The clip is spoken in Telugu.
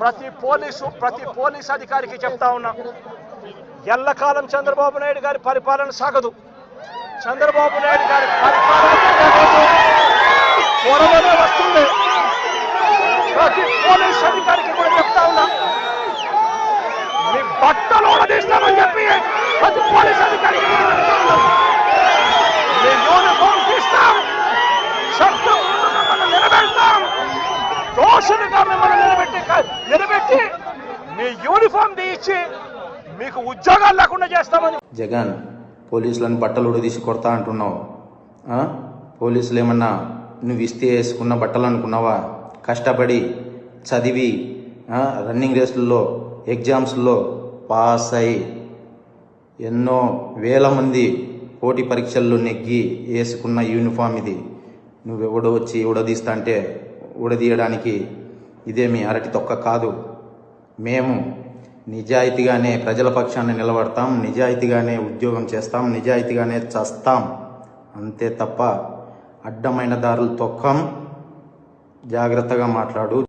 ప్రతి పోలీసు ప్రతి పోలీస్ అధికారికి చెప్తా ఉన్నా ఎల్లకాలం చంద్రబాబు నాయుడు గారి పరిపాలన సాగదు. చంద్రబాబు నాయుడు గారి పరిపాలన వస్తుంది. ప్రతి పోలీస్ అధికారికి కూడా చెప్తా ఉన్నా మీ బట్టలు తీస్తామని చెప్పి ప్రతి పోలీస్ అధికారికి మీ యూనిఫామ్ తీస్తాం. చట్టం నిలబెడతాం. దోషులుగా మిమ్మల్ని నిలబెట్టి మీ యూనిఫామ్ తీయించి మీకు ఉద్యోగాలు లేకుండా చేస్తామని జగన్ పోలీసులను బట్టలు ఉడదీసి కొడతా అంటున్నావు. పోలీసులు ఏమన్నా నువ్వు ఇస్తే వేసుకున్న బట్టలు అనుకున్నావా? కష్టపడి చదివి రన్నింగ్ రేసుల్లో ఎగ్జామ్స్లో పాస్ అయి ఎన్నో వేల మంది పోటీ పరీక్షల్లో నెగ్గి వేసుకున్న యూనిఫామ్ ఇది. నువ్వెవడో వచ్చి ఉడదీస్తా అంటే ఉడదీయడానికి ఇదేమి అరటి తొక్క కాదు. మేము నిజాయితీగానే ప్రజల పక్షాన్ని నిలబడతాం నిజాయితీగానే ఉద్యోగం చేస్తాం నిజాయితీగానే చస్తాం. అంతే తప్ప అడ్డమైన దారులు తొక్కం జాగ్రత్తగా మాట్లాడు.